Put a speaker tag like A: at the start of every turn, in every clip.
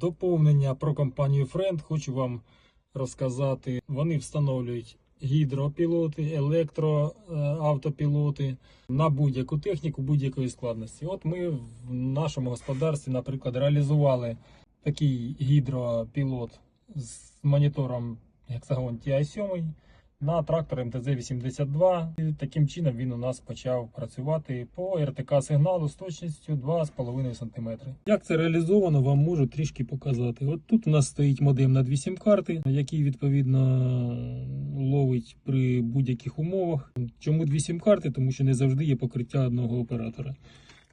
A: Доповнення про компанію Friend хочу вам розказати. Вони встановлюють гідропілоти, електроавтопілоти на будь-яку техніку будь-якої складності. От ми в нашому господарстві, наприклад, реалізували такий гідропілот з монітором Hexagon TI7 на трактор МТЗ-82. І Таким чином він у нас почав працювати по РТК сигналу з точністю 2,5 см. Як це реалізовано, вам можу трішки показати. От тут у нас стоїть модем на 2 сім-карти, який відповідно ловить при будь-яких умовах. Чому 2 сім-карти? Тому що не завжди є покриття одного оператора.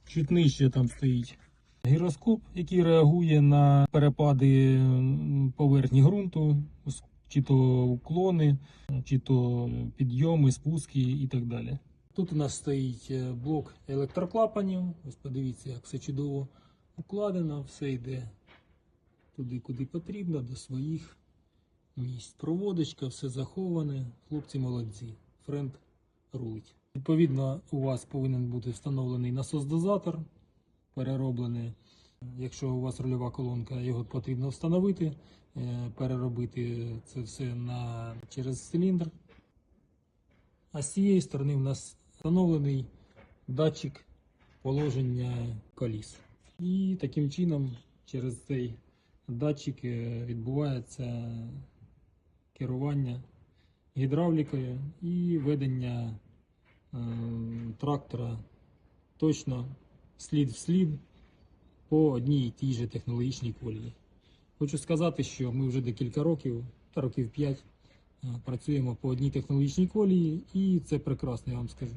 A: Чуть нижче там стоїть гіроскоп, який реагує на перепади поверхні ґрунту, чи то уклони, чи то підйоми, спуски і так далі. Тут у нас стоїть е, блок електроклапанів. Ось подивіться, як все чудово укладено, все йде туди, куди потрібно, до своїх місць. Проводочка, все заховане. Хлопці молодці. Френд рулить. Відповідно, у вас повинен бути встановлений насос-дозатор, перероблений. Якщо у вас рульова колонка, його потрібно встановити, е, переробити це все на, через циліндр. А з цієї сторони у нас встановлений датчик положення коліс. І таким чином через цей датчик е, відбувається керування гідравлікою і ведення е, трактора точно слід в слід по одній і тій же технологічній колії. Хочу сказати, що ми вже декілька років, та років 5, працюємо по одній технологічній колії, і це прекрасно, я вам скажу.